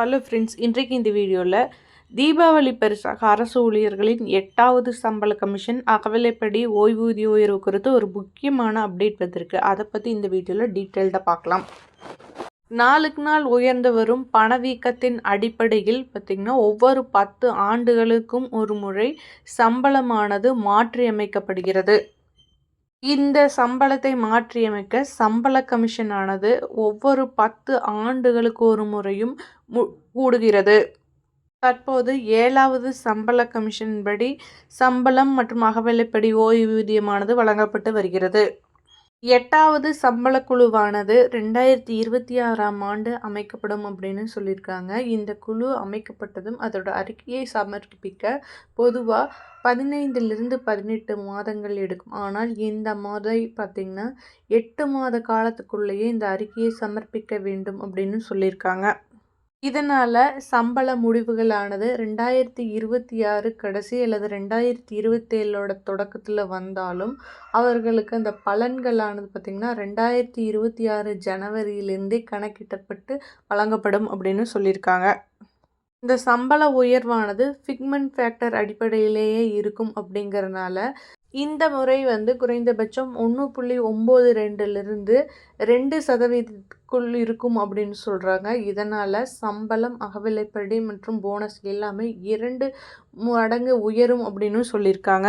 Hello friends இன்றைக்கு இந்த வீடியோவில் தீபாவளி பரிசாக அரசு ஊழியர்களின் எட்டாவது சம்பள கமிஷன் அகவிலைப்படி ஓய்வூதிய உயர்வு குறித்து ஒரு முக்கியமான அப்டேட் வந்திருக்கு. அதை பற்றி இந்த வீடியோவில் டீட்டெயில்டாக பார்க்கலாம் நாளுக்கு நாள் உயர்ந்து வரும் பணவீக்கத்தின் அடிப்படையில் பார்த்திங்கன்னா ஒவ்வொரு பத்து ஆண்டுகளுக்கும் ஒரு முறை சம்பளமானது மாற்றியமைக்கப்படுகிறது. இந்த சம்பளத்தை மாற்றியமைக்க சம்பள கமிஷனானது ஒவ்வொரு பத்து ஆண்டுகளுக்கு ஒரு முறையும் கூடுகிறது. தற்போது ஏழாவது சம்பள கமிஷன் படி சம்பளம் மற்றும் அகவிலைப்படி ஓய்வூதியமானது வழங்கப்பட்டு வருகிறது. எட்டாவது சம்பள குழுவானது ரெண்டாயிரத்தி இருபத்தி ஆறாம் ஆண்டு அமைக்கப்படும் அப்படின்னு சொல்லியிருக்காங்க. இந்த குழு அமைக்கப்பட்டதும் அதோட அறிக்கையை சமர்ப்பிக்க பொதுவாக பதினைந்திலிருந்து பதினெட்டு மாதங்கள் எடுக்கும். ஆனால் இந்த மாதம் பார்த்திங்கன்னா எட்டு மாத காலத்துக்குள்ளேயே இந்த அறிக்கையை சமர்ப்பிக்க வேண்டும் அப்படின்னு சொல்லியிருக்காங்க. இதனால் சம்பள முடிவுகளானது ரெண்டாயிரத்தி இருபத்தி ஆறு கடைசி அல்லது ரெண்டாயிரத்தி இருபத்தேழோட தொடக்கத்தில் வந்தாலும் அவர்களுக்கு அந்த பலன்களானது பார்த்திங்கன்னா ரெண்டாயிரத்தி இருபத்தி ஆறு ஜனவரியிலேருந்தே கணக்கிட்டப்பட்டு வழங்கப்படும் அப்படின்னு சொல்லியிருக்காங்க. இந்த சம்பள உயர்வானது ஃபிக்மெண்ட் ஃபேக்டர் அடிப்படையிலேயே இருக்கும் அப்படிங்கிறனால இந்த முறை வந்து குறைந்தபட்சம் ஒன்று புள்ளி ஒம்பது ரெண்டுலேருந்து ரெண்டு சதவீதத்துக்குள் இருக்கும் அப்படின்னு சொல்கிறாங்க இதனால் சம்பளம் அகவிலைப்படி மற்றும் போனஸ் எல்லாமே இரண்டு மடங்கு உயரும் அப்படின்னு சொல்லியிருக்காங்க.